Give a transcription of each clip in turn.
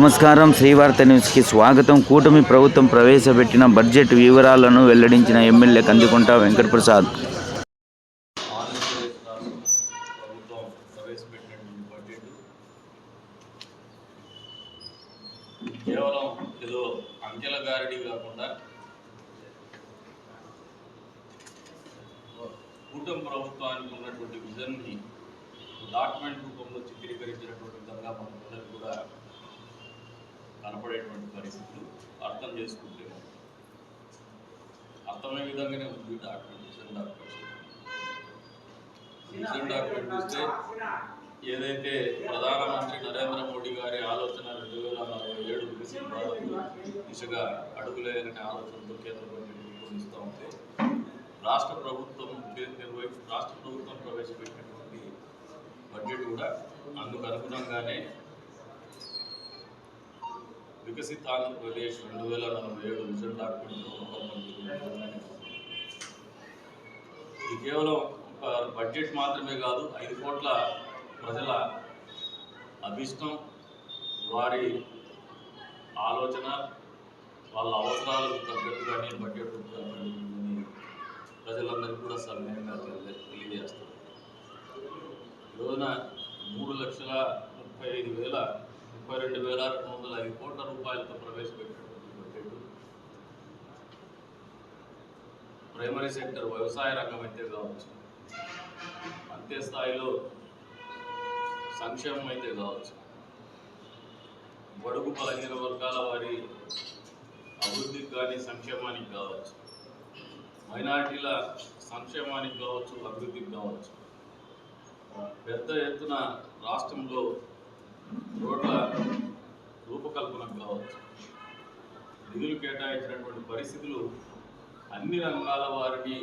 నమస్కారం. శ్రీవార్త న్యూస్కి స్వాగతం. కూటమి ప్రభుత్వం ప్రవేశపెట్టిన బడ్జెట్ వివరాలను వెల్లడించిన ఎమ్మెల్యే కందికుంట వెంకటప్రసాద్. కేవలం ఏదో అంకెల గారడి కాకుండా కూటమి ప్రభుత్వానికి ఉన్నటువంటి విజన్ని డాక్యుమెంట్ రూపంలో చిత్రీకరించినటువంటి విధంగా మనకందరికీ కూడా కనపడేటువంటి పరిస్థితులు అర్థం చేసుకుంటే అర్థమయ్యే విధంగానే ఉంది document vision document. Vision document చూస్తే ఏదైతే ప్రధానమంత్రి నరేంద్ర మోడీ గారి ఆలోచన రెండు వేల నలభై ఏడు దిశగా అడుగులేయనే ఆలోచనతో కేంద్ర బడ్జెట్ రూపొందిస్తూ ఉంటే రాష్ట్ర ప్రభుత్వం చే- నిర్వహి రాష్ట్ర ప్రభుత్వం ప్రవేశపెట్టినటువంటి బడ్జెట్ కూడా అందుకు అనుగుణంగానే వికసిత ఆంధ్రప్రదేశ్ రెండు వేల నలభై ఏడు విజన్ డాక్యుమెంట్ ఇది కేవలం ఒక బడ్జెట్ మాత్రమే కాదు ఐదు కోట్ల ప్రజల అభిష్టం వారి ఆలోచన వాళ్ళ అవసరాలకు తగ్గట్టుగానే బడ్జెట్ రూపొందించబడిందని ప్రజలందరికీ కూడా సమయంగా తెలియజేస్తారు రోజున మూడు లక్షల ముప్పై ఐదు వేల ముప్పై రెండు వేల రెండు వందల ఐదు కోట్ల రూపాయలతో ప్రవేశపెట్టినటువంటి బడ్జెట్ ప్రైమరీ సెక్టర్ వ్యవసాయ రంగం అయితే కావచ్చు అంతే స్థాయిలో సంక్షేమం అయితే కావచ్చు. బడుగు బలహీన వర్గాల వారి అభివృద్ధికి కానీ సంక్షేమానికి కావచ్చు మైనారిటీల సంక్షేమానికి కావచ్చు అభివృద్ధికి కావచ్చు. పెద్ద ఎత్తున రాష్ట్రంలో రోడ్ల రూపకల్పనకు కావచ్చు. నిధులు కేటాయించినటువంటి పరిస్థితులు అన్ని రంగాల వారిని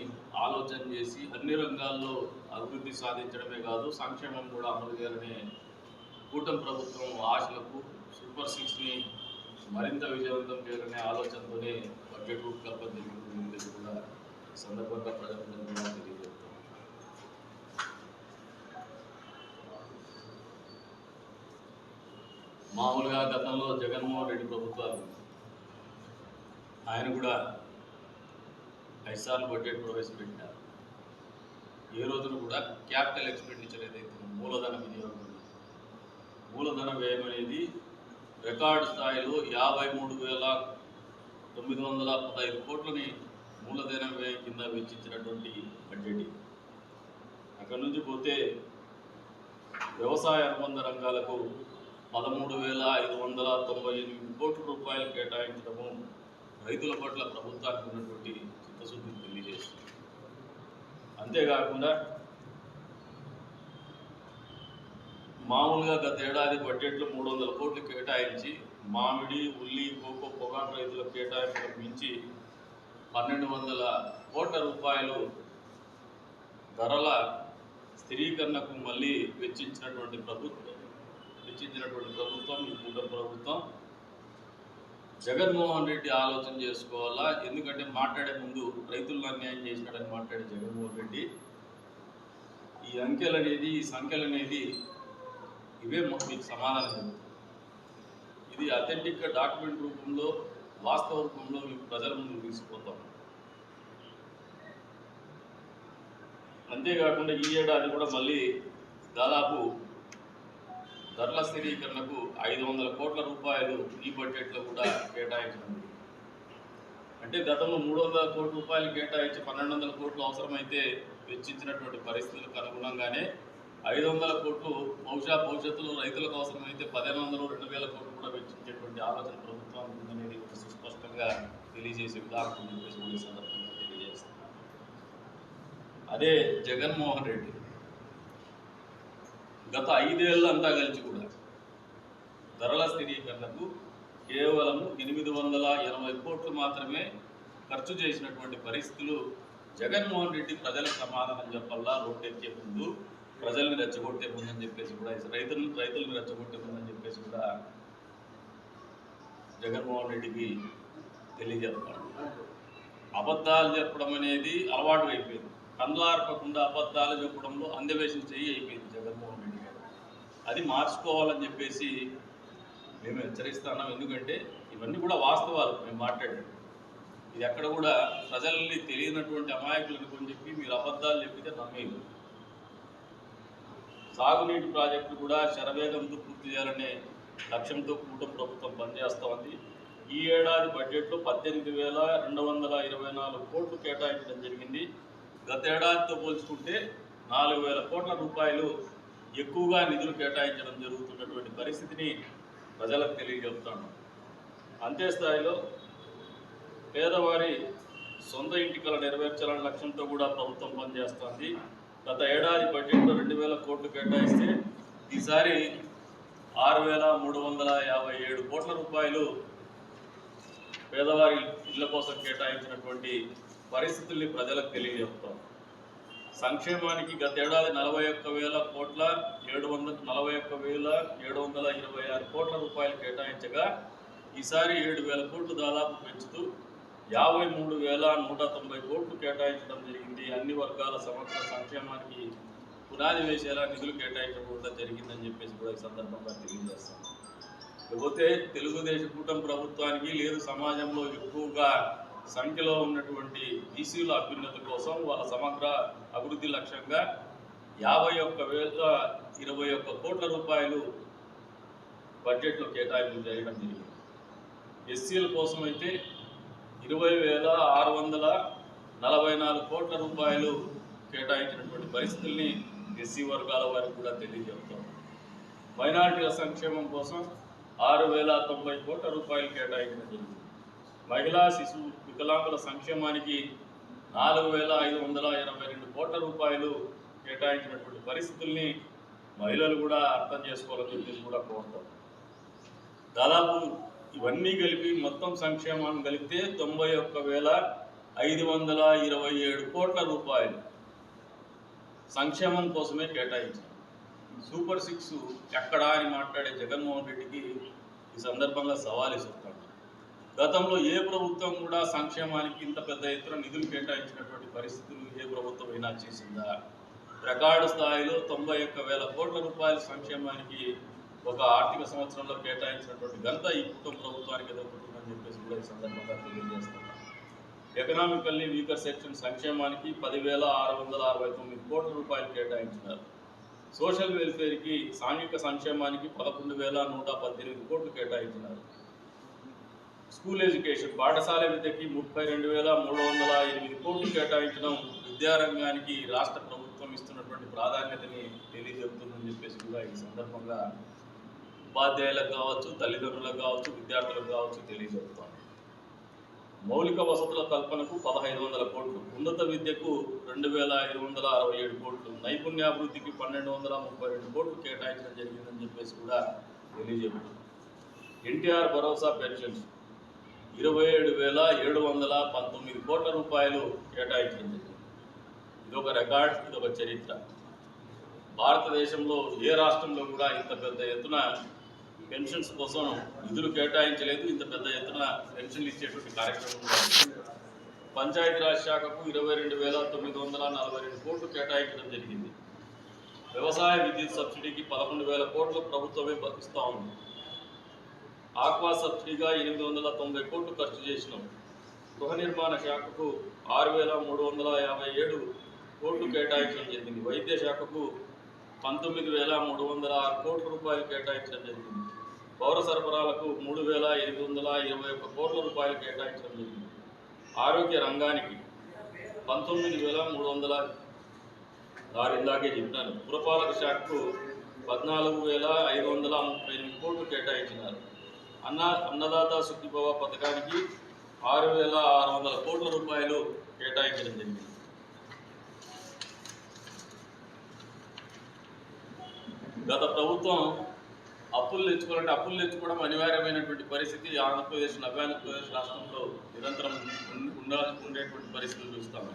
ఆలోచన చేసి అన్ని రంగాల్లో అభివృద్ధి సాధించడమే కాదు సంక్షేమం కూడా అమలు చేయాలనే కూటమి ప్రభుత్వం ఆశలకు సూపర్ సిక్స్ని మరింత విజయవంతం చేయాలనే ఆలోచనతోనే బడ్జెట్ రూపకల్పన జరుగుతుంది. కూడా సందర్భంగా ప్రజలందరూ తెలియదు తెలియజేస్తాం మామూలుగా గతంలో జగన్మోహన్ రెడ్డి ప్రభుత్వాలు ఆయన కూడా ఐదుసార్లు బడ్జెట్ ప్రవేశపెట్టారు. ఏ రోజున కూడా క్యాపిటల్ ఎక్స్పెండిచర్ ఏదైతే మూలధన వినియోగం. మూలధన వ్యయం అనేది రికార్డు స్థాయిలో యాభై మూడు వేల తొమ్మిది వందల పదహైదు కోట్లని మూలధన వ్యయం కింద వెచ్చించినటువంటి బడ్జెట్ అక్కడి నుంచి పోతే వ్యవసాయ అనుబంధ రంగాలకు పదమూడు వేల ఐదు వందల తొంభై ఎనిమిది కోట్ల రూపాయలు కేటాయించడము రైతుల పట్ల ప్రభుత్వానికి ఉన్నటువంటి చిత్తశుద్ధిని తెలియజేస్తుంది. అంతేకాకుండా మామూలుగా గత ఏడాది బడ్జెట్లో మూడు వందల కోట్లు కేటాయించి మామిడి ఉల్లి కోకో పొగాకు రైతుల కేటాయింపు మించి పన్నెండు వందల కోట్ల రూపాయలు ధరల స్థిరీకరణకు మళ్ళీ వెచ్చించినటువంటి ప్రభుత్వం చెందినటువంటి ప్రభుత్వం ఈ కూట ప్రభుత్వం జగన్మోహన్ రెడ్డి ఆలోచన చేసుకోవాలా? ఎందుకంటే మాట్లాడే ముందు రైతులను అన్యాయం చేసినాడని మాట్లాడే జగన్మోహన్ రెడ్డి. ఈ అంకెలు అనేది ఈ సంఖ్యలు అనేది ఇవే మీకు సమాధానం చెబుతాయి. ఇది అథెంటిక్గా డాక్యుమెంట్ రూపంలో వాస్తవ రూపంలో మీకు ప్రజల ముందు తీసుకుపోతాం. అంతేకాకుండా ఈ ఏడాది కూడా మళ్ళీ దాదాపు ధరల స్థిరీకరణకు ఐదు వందల కోట్ల రూపాయలు ఈ బడ్జెట్లో కూడా కేటాయించడం. అంటే గతంలో మూడు వందల కోట్ల రూపాయలు కేటాయించి పన్నెండు వందల కోట్లు అవసరమైతే వెచ్చించినటువంటి పరిస్థితులకు అనుగుణంగానే ఐదు వందల కోట్లు బహుశా భవిష్యత్తులో రైతులకు అవసరమైతే పదిహేను వందలు రెండు వేల కోట్లు కూడా వెచ్చించేటువంటి ఆలోచన ప్రభుత్వం ఉందనేది సుస్పష్టంగా తెలియజేసే విధానం సందర్భంగా తెలియజేస్తున్నాను. అదే జగన్మోహన్ రెడ్డి. గత ఐదేళ్ళంతా కలిసి కూడా ధరల స్థిరీకరణకు కేవలం ఎనిమిది వందల ఎనభై కోట్లు మాత్రమే ఖర్చు చేసినటువంటి పరిస్థితులు జగన్మోహన్ రెడ్డి ప్రజలకు సమాధానం చెప్పల్లా రోడ్డెక్కే ముందు ప్రజల్ని రెచ్చగొట్టే ముందని చెప్పేసి కూడా రైతులు రైతులను రెచ్చగొట్టే ముందని చెప్పేసి కూడా జగన్మోహన్ రెడ్డికి తెలియజేస్తాడు అబద్ధాలు చెప్పడం అనేది అలవాటు అయిపోయింది. కండ్లార్పకుండా అబద్ధాలు చెప్పడంలో అందవేసిన చెయ్యి అయిపోయింది. అది మార్చుకోవాలని చెప్పేసి మేము హెచ్చరిస్తున్నాం. ఎందుకంటే ఇవన్నీ కూడా వాస్తవాలు మేము మాట్లాడాం ఇది ఎక్కడ కూడా ప్రజల్ని తెలియనటువంటి అమాయకులు కొని చెప్పి మీరు అబద్ధాలు చెప్పితే నమ్మేది. సాగునీటి ప్రాజెక్టు కూడా శరవేగంతో పూర్తి చేయాలనే లక్ష్యంతో కూటమి ప్రభుత్వం పనిచేస్తూ ఉంది ఈ ఏడాది బడ్జెట్లో పద్దెనిమిది వేల రెండు వందల ఇరవై నాలుగు కోట్లు కేటాయించడం జరిగింది. గత ఏడాదితో పోల్చుకుంటే నాలుగు వేల కోట్ల రూపాయలు ఎక్కువగా నిధులు కేటాయించడం జరుగుతున్నటువంటి పరిస్థితిని ప్రజలకు తెలియజెప్తాను. అంతే స్థాయిలో పేదవారి సొంత ఇంటి కళ నెరవేర్చాలనే లక్ష్యంతో కూడా ప్రభుత్వం పనిచేస్తోంది. గత ఏడాది బడ్జెట్లో రెండు వేల కోట్లు కేటాయిస్తే ఈసారి ఆరు వేల మూడు వందల యాభై ఏడు కోట్ల రూపాయలు పేదవారి ఇళ్ళ కోసం కేటాయించినటువంటి పరిస్థితుల్ని ప్రజలకు తెలియజేస్తాం. సంక్షేమానికి గత ఏడాది నలభై ఒక్క వేల కోట్ల ఏడు వందల నలభై ఒక్క వేల ఏడు వందల ఇరవై ఆరు కోట్ల రూపాయలు కేటాయించగా ఈసారి ఏడు వేల కోట్లు దాదాపు పెంచుతూ యాభై మూడు వేల నూట తొంభై కోట్లు కేటాయించడం జరిగింది. అన్ని వర్గాల సమగ్ర సంక్షేమానికి పునాది వేసేలా నిధులు కేటాయించడం కూడా జరిగిందని చెప్పేసి కూడా ఈ సందర్భంగా తెలియజేస్తాం. లేకపోతే తెలుగుదేశం కూటమి ప్రభుత్వానికి లేదు సమాజంలో ఎక్కువగా సంఖ్యలో ఉన్నటువంటి బీసీల అభ్యున్నతి కోసం వాళ్ళ సమగ్ర అభివృద్ధి లక్ష్యంగా యాభై ఒక్క వేల ఇరవై ఒక్క కోట్ల రూపాయలు బడ్జెట్లో కేటాయింపు చేయడం జరిగింది. ఎస్సీల కోసం అయితే ఇరవై వేల ఆరు వందల నలభై నాలుగు కోట్ల రూపాయలు కేటాయించినటువంటి పరిస్థితుల్ని ఎస్సీ వర్గాల వారికి కూడా తెలియజేస్తాం. మైనారిటీల సంక్షేమం కోసం ఆరు వేల తొంభై కోట్ల రూపాయలు కేటాయించడం జరిగింది. మహిళా శిశువు వికలాంగుల సంక్షేమానికి నాలుగు వేల ఐదు వందల ఎనభై రెండు కోట్ల రూపాయలు కేటాయించినటువంటి పరిస్థితుల్ని మహిళలు కూడా అర్థం చేసుకోవాలని చెప్పేసి కూడా కోరుతాం. దాదాపు ఇవన్నీ కలిపి మొత్తం సంక్షేమాన్ని కలిపితే తొంభై ఒక్క వేల ఐదు వందల ఇరవై ఏడు కోట్ల రూపాయలు సంక్షేమం కోసమే కేటాయించారు సూపర్ సిక్స్ ఎక్కడా అని మాట్లాడే జగన్మోహన్ రెడ్డికి ఈ సందర్భంగా సవాల్ ఇస్తున్నాడు గతంలో ఏ ప్రభుత్వం కూడా సంక్షేమానికి ఇంత పెద్ద ఎత్తున నిధులు కేటాయించినటువంటి పరిస్థితులు ఏ ప్రభుత్వం అయినా చేసిందా? రికార్డు స్థాయిలో తొంభై ఒక్క వేల కోట్ల రూపాయల సంక్షేమానికి ఒక ఆర్థిక సంవత్సరంలో కేటాయించినటువంటి ఘనత ఈ కుటుంబ ప్రభుత్వానికి దొరుకుతుందని చెప్పేసి కూడా ఈ సందర్భంగా తెలియజేస్తున్నాం. ఎకనామికల్లీ వీకర్ సెక్షన్ సంక్షేమానికి పదివేల ఆరు వందల అరవై తొమ్మిది కోట్ల రూపాయలు కేటాయించినారు. సోషల్ వెల్ఫేర్కి సాంఘిక సంక్షేమానికి పదకొండు వేల నూట పద్దెనిమిది కోట్లు కేటాయించినారు. స్కూల్ ఎడ్యుకేషన్ పాఠశాల విద్యకి ముప్పై రెండు వేల మూడు వందల ఎనిమిది కోట్లు కేటాయించడం విద్యారంగానికి రాష్ట్ర ప్రభుత్వం ఇస్తున్నటువంటి ప్రాధాన్యతని తెలియజెప్తుందని చెప్పేసి కూడా ఈ సందర్భంగా ఉపాధ్యాయులకు కావచ్చు తల్లిదండ్రులకు కావచ్చు విద్యార్థులకు కావచ్చు తెలియజెప్తాం మౌలిక వసతుల కల్పనకు పదహైదు వందల కోట్లు ఉన్నత విద్యకు రెండు వేల ఐదు వందల అరవై ఏడు కోట్లు నైపుణ్యాభివృద్ధికి పన్నెండు వందల ముప్పై రెండు కోట్లు కేటాయించడం జరిగిందని చెప్పేసి కూడా తెలియజెప్తుంది ఎన్టీఆర్ భరోసా పెన్షన్స్ ఇరవై ఏడు వేల ఏడు వందల పంతొమ్మిది కోట్ల రూపాయలు కేటాయించడం జరిగింది ఇదొక రికార్డ్ ఇదొక చరిత్ర. భారతదేశంలో ఏ రాష్ట్రంలో కూడా ఇంత పెద్ద ఎత్తున పెన్షన్స్ కోసం నిధులు కేటాయించలేదు ఇంత పెద్ద ఎత్తున పెన్షన్లు ఇచ్చేటువంటి కార్యక్రమం పంచాయతీరాజ్ శాఖకు ఇరవై రెండు వేల తొమ్మిది వందల నలభై రెండు కోట్లు కేటాయించడం జరిగింది. వ్యవసాయ విద్యుత్ సబ్సిడీకి పదకొండు వేల కోట్లు ప్రభుత్వమే ఇస్తూ ఉంది. ఆక్వా సబ్సిడీగా ఎనిమిది వందల తొంభై కోట్లు ఖర్చు చేసినాం. గృహ నిర్మాణ శాఖకు ఆరు వేల మూడు వందల యాభై ఏడు కోట్లు కేటాయించడం జరిగింది. వైద్య శాఖకు పంతొమ్మిది వేల మూడు వందల ఆరు కోట్ల రూపాయలు కేటాయించడం జరిగింది. పౌర సరఫరాలకు మూడు వేల ఎనిమిది వందల ఇరవై ఒక్క కోట్ల రూపాయలు కేటాయించడం జరిగింది. ఆరోగ్య రంగానికి పంతొమ్మిది వేల మూడు వందల ఆరు ఇందాకే చెప్పినాను. పురపాలక శాఖకు పద్నాలుగు వేల ఐదు వందల ముప్పై ఎనిమిది కోట్లు కేటాయించినారు. అన్న అన్నదాత సుఖీభవ పథకానికి ఆరు వేల ఆరు వందల కోట్ల రూపాయలు కేటాయించడం జరిగింది. గత ప్రభుత్వం అప్పులు తెచ్చుకోవాలంటే అప్పులు తెచ్చుకోవడం అనివార్యమైనటువంటి పరిస్థితి. ఆంధ్రప్రదేశ్ నవ్యాంధ్రప్రదేశ్ రాష్ట్రంలో నిరంతరం ఉన్- ఉండాల్సి ఉండేటువంటి పరిస్థితులు చూస్తాము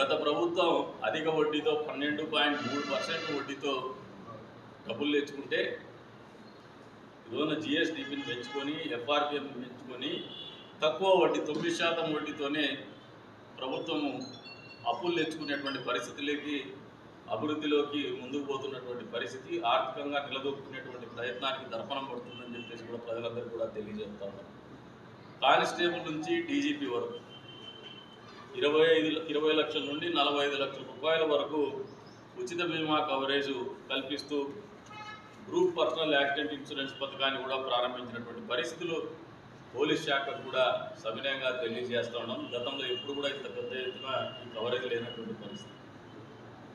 గత ప్రభుత్వం అధిక వడ్డీతో పన్నెండు పాయింట్ మూడు పర్సెంట్ వడ్డీతో డబ్బులు తెచ్చుకుంటే లోన్ జిఎస్డిపిని పెంచుకొని ఎఫ్ఆర్పిఎం పెంచుకొని తక్కువ వడ్డీ తొమ్మిది శాతం వడ్డీతోనే ప్రభుత్వము అప్పులు తెచ్చుకునేటువంటి పరిస్థితులకి అభివృద్ధిలోకి ముందుకు పోతున్నటువంటి పరిస్థితి ఆర్థికంగా నిలదొక్కునేటువంటి ప్రయత్నానికి దర్పణం పడుతుందని చెప్పేసి కూడా ప్రజలందరూ కూడా తెలియజేస్తా ఉన్నారు. కానిస్టేబుల్ నుంచి డీజీపీ వరకు ఇరవై ఐదు ఇరవై లక్షల నుండి నలభై ఐదు లక్షల రూపాయల వరకు ఉచిత బీమా కవరేజ్ కల్పిస్తూ గ్రూప్ పర్సనల్ యాక్సిడెంట్ ఇన్సూరెన్స్ పథకాన్ని కూడా ప్రారంభించినటువంటి పరిస్థితులు పోలీస్ శాఖకు కూడా సవినయంగా తెలియజేస్తూ ఉన్నాం. గతంలో ఎప్పుడు కూడా ఇంత పెద్ద ఎత్తున ఈ కవరేజ్ లేనటువంటి పరిస్థితి.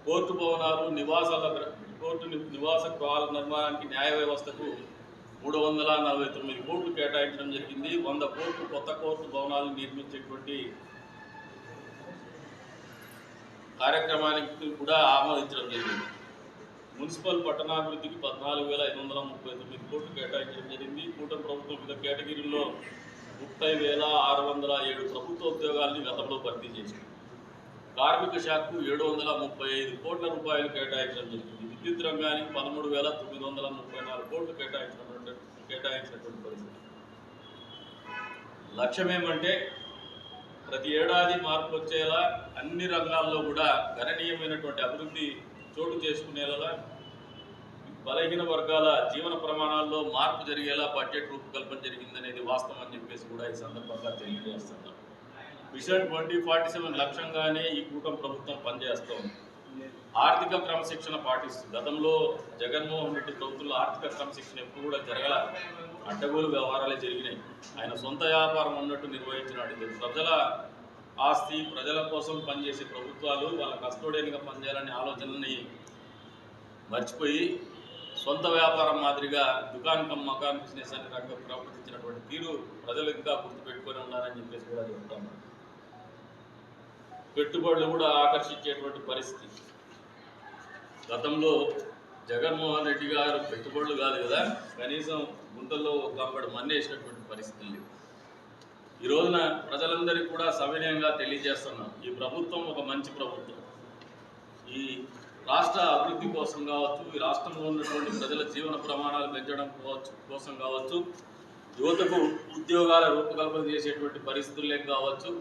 కోర్టు భవనాలు నివాసాల కోర్టు నివాస గృహాల నిర్మాణానికి న్యాయ వ్యవస్థకు మూడు వందల నలభై తొమ్మిది కోట్లు కేటాయించడం జరిగింది. వంద కోట్లు కొత్త కోర్టు భవనాలు నిర్మించేటువంటి కార్యక్రమానికి కూడా ఆమోదించడం జరిగింది. మున్సిపల్ పట్టణాభివృద్ధికి పద్నాలుగు వేల ఐదు వందల ముప్పై తొమ్మిది కోట్లు కేటాయించడం జరిగింది. కూటమి ప్రభుత్వం వివిధ కేటగిరీల్లో ముప్పై వేల ఆరు వందల ఏడు ప్రభుత్వ ఉద్యోగాల్ని గతంలో భర్తీ చేసింది. కార్మిక శాఖకు ఏడు వందల ముప్పై ఐదు కోట్ల రూపాయలు కేటాయించడం జరిగింది. విద్యుత్ రంగానికి పదమూడు వేల తొమ్మిది వందల ముప్పై నాలుగు కోట్లు కేటాయించినటువంటి కేటాయించినటువంటి పరిస్థితి. లక్ష్యం ఏమంటే ప్రతి ఏడాది మార్పు వచ్చేలా అన్ని రంగాల్లో కూడా గణనీయమైనటువంటి అభివృద్ధి చోటు చేసుకునేలా బలహీన వర్గాల జీవన ప్రమాణాల్లో మార్పు జరిగేలా బడ్జెట్ రూపకల్పన జరిగిందనేది వాస్తవం అని చెప్పేసి కూడా ఈ సందర్భంగా తెలియజేస్తున్నాం. మిషన్ ట్వంటీ ఫార్టీ సెవెన్ లక్ష్యంగానే ఈ కూటమి ప్రభుత్వం పనిచేస్తోంది. ఆర్థిక క్రమశిక్షణ పాటిస్తుంది గతంలో జగన్మోహన్ రెడ్డి ప్రభుత్వంలో ఆర్థిక క్రమశిక్షణ ఎప్పుడు కూడా జరగల అడ్డగోలు వ్యవహారాలే జరిగినాయి. ఆయన సొంత వ్యాపారం ఉన్నట్టు నిర్వహించినాడు. ప్రజల ఆస్తి ప్రజల కోసం పనిచేసే ప్రభుత్వాలు వాళ్ళ కస్టోడియన్గా పనిచేయాలనే ఆలోచనని మర్చిపోయి సొంత వ్యాపారం మాదిరిగా దుకాణం కమ్ మకాన్ బిజినెస్ అనే రంగం ప్రవర్తించినటువంటి తీరు ప్రజలు ఇంకా గుర్తుపెట్టుకొని ఉన్నారని చెప్పేసి కూడా చెప్తాం పెట్టుబడులు కూడా ఆకర్షించేటువంటి పరిస్థితి. గతంలో జగన్మోహన్ రెడ్డి గారు పెట్టుబడులు కాదు కదా కనీసం గుంటల్లో ఒక మన్నేసినటువంటి పరిస్థితులు లేవు ఈ రోజున ప్రజలందరికీ కూడా సవినయంగా తెలియజేస్తున్నాం ఈ ప్రభుత్వం ఒక మంచి ప్రభుత్వం. ఈ రాష్ట్ర అభివృద్ధి కోసం కావచ్చు ఈ రాష్ట్రంలో ఉన్నటువంటి ప్రజల జీవన ప్రమాణాలు పెంచడం కావచ్చు కోసం కావచ్చు యువతకు ఉద్యోగాల రూపకల్పన చేసేటువంటి పరిస్థితులే కావచ్చు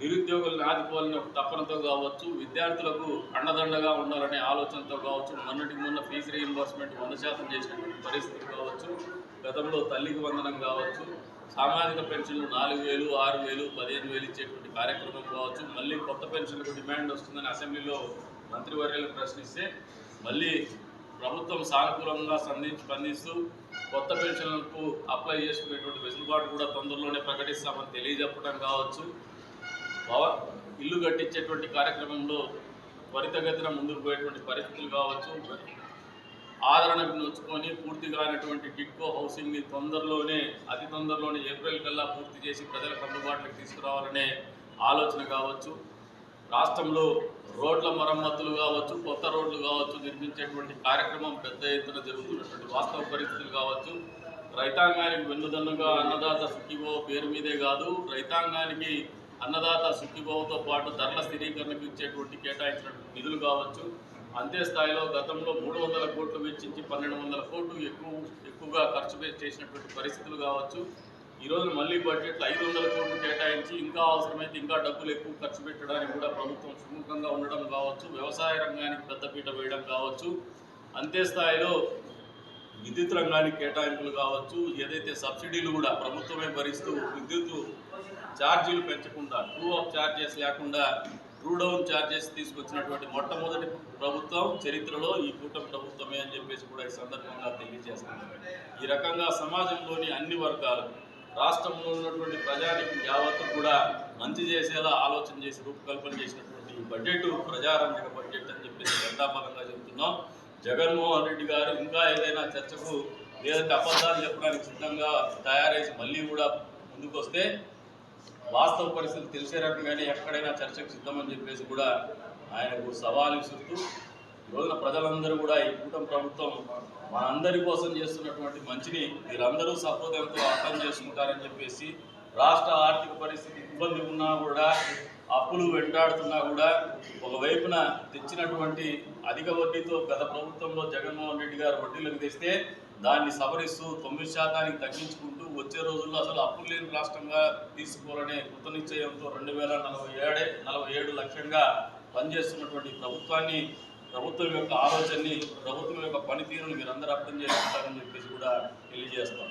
నిరుద్యోగులను ఆదుకోవాలని ఒక తపనతో కావచ్చు విద్యార్థులకు అండదండగా ఉండాలనే ఆలోచనతో కావచ్చు మొన్నటికి మొన్న ఫీజు రీఇంబర్స్మెంట్ వంద శాతం చేసినటువంటి పరిస్థితి కావచ్చు గతంలో తల్లికి వందనం కావచ్చు సామాజిక పెన్షన్లు నాలుగు వేలు ఆరు వేలు పదిహేను వేలు ఇచ్చేటువంటి కార్యక్రమం కావచ్చు. మళ్ళీ కొత్త పెన్షన్లకు డిమాండ్ వస్తుందని అసెంబ్లీలో మంత్రివర్యాలు ప్రశ్నిస్తే మళ్ళీ ప్రభుత్వం సానుకూలంగా స్పందించి స్పందిస్తూ కొత్త పెన్షన్లకు అప్లై చేసుకునేటువంటి వెసులుబాటు కూడా తొందరలోనే ప్రకటిస్తామని తెలియజెప్పడం కావచ్చు. భవ ఇల్లు కట్టించేటువంటి కార్యక్రమంలో త్వరితగతిన ముందుకు పోయేటువంటి పరిస్థితులు కావచ్చు. ఆదరణకు నొచ్చుకొని పూర్తి కానటువంటి టిట్కో హౌసింగ్ని తొందరలోనే అతి తొందరలోనే ఏప్రిల్ కల్లా పూర్తి చేసి ప్రజలకు అందుబాటులోకి తీసుకురావాలనే ఆలోచన కావచ్చు. రాష్ట్రంలో రోడ్ల మరమ్మతులు కావచ్చు కొత్త రోడ్లు కావచ్చు నిర్మించేటువంటి కార్యక్రమం పెద్ద ఎత్తున జరుగుతున్నటువంటి వాస్తవ పరిస్థితులు కావచ్చు. రైతాంగానికి వెన్నుదన్నుగా అన్నదాత సుఖీభవ పేరు మీదే కాదు రైతాంగానికి అన్నదాత సుఖీభవతో పాటు ధరల స్థిరీకరణకు ఇచ్చేటువంటి కేటాయించినటువంటి నిధులు కావచ్చు. అంతే స్థాయిలో గతంలో మూడు వందల కోట్లు వెచ్చించి పన్నెండు వందల కోట్లు ఎక్కువ ఎక్కువగా ఖర్చు చేసినటువంటి పరిస్థితులు కావచ్చు. ఈరోజు మళ్ళీ బడ్జెట్లో ఐదు వందల కోట్లు కేటాయించి ఇంకా అవసరమైతే ఇంకా డబ్బులు ఎక్కువ ఖర్చు పెట్టడానికి కూడా ప్రభుత్వం సుముఖంగా ఉండడం కావచ్చు వ్యవసాయ రంగానికి పెద్దపీట వేయడం కావచ్చు. అంతే స్థాయిలో విద్యుత్ రంగానికి కేటాయింపులు కావచ్చు. ఏదైతే సబ్సిడీలు కూడా ప్రభుత్వమే భరిస్తూ విద్యుత్ ఛార్జీలు పెంచకుండా ట్రూ ఆఫ్ ఛార్జెస్ లేకుండా ట్రూ డౌన్ ఛార్జెస్ తీసుకొచ్చినటువంటి మొట్టమొదటి ప్రభుత్వం చరిత్రలో ఈ కూటమి ప్రభుత్వమే అని చెప్పేసి కూడా ఈ సందర్భంగా తెలియజేస్తున్నారు. ఈ రకంగా సమాజంలోని అన్ని వర్గాలు రాష్ట్రంలో ఉన్నటువంటి ప్రజానికి యావత్తు కూడా మంచి చేసేలా ఆలోచన చేసి రూపకల్పన చేసినటువంటి ఈ బడ్జెట్ ప్రజారంజక బడ్జెట్ అని చెప్పేసి ఘంటాపదంగా చెబుతున్నాం. జగన్మోహన్ రెడ్డి గారు ఇంకా ఏదైనా చర్చకు లేదంటే అబద్ధాలు చెప్పడానికి సిద్ధంగా తయారైసి మళ్ళీ కూడా ముందుకు వస్తే వాస్తవ పరిస్థితులు తెలిసే రకంగానే ఎక్కడైనా చర్చకు సిద్ధమని చెప్పేసి కూడా ఆయనకు సవాలు విసురుతూ ఈరోజున రోజున ప్రజలందరూ కూడా ఈ కూటమి ప్రభుత్వం మనందరి కోసం చేస్తున్నటువంటి మంచిని మీరందరూ సహృదయంతో అర్థం చేసుకుంటారని చెప్పేసి రాష్ట్ర ఆర్థిక పరిస్థితి ఇబ్బంది ఉన్నా కూడా అప్పులు వెంటాడుతున్నా కూడా ఒకవైపున తెచ్చినటువంటి అధిక వడ్డీతో గత ప్రభుత్వంలో జగన్మోహన్ రెడ్డి గారు వడ్డీలకు తెస్తే దాన్ని సవరిస్తూ తొమ్మిది శాతానికి తగ్గించుకుంటూ వచ్చే రోజుల్లో అసలు అప్పులు లేని రాష్ట్రంగా తీసుకోవాలనే కృత నిశ్చయంతో రెండు వేల నలభై ఏడే నలభై ఏడు లక్ష్యంగా పనిచేస్తున్నటువంటి ప్రభుత్వాన్ని ప్రభుత్వం యొక్క ఆలోచనని ప్రభుత్వం యొక్క పనితీరుని మీరందరూ అర్థం చేసుకుంటారని చెప్పేసి కూడా తెలియజేస్తాం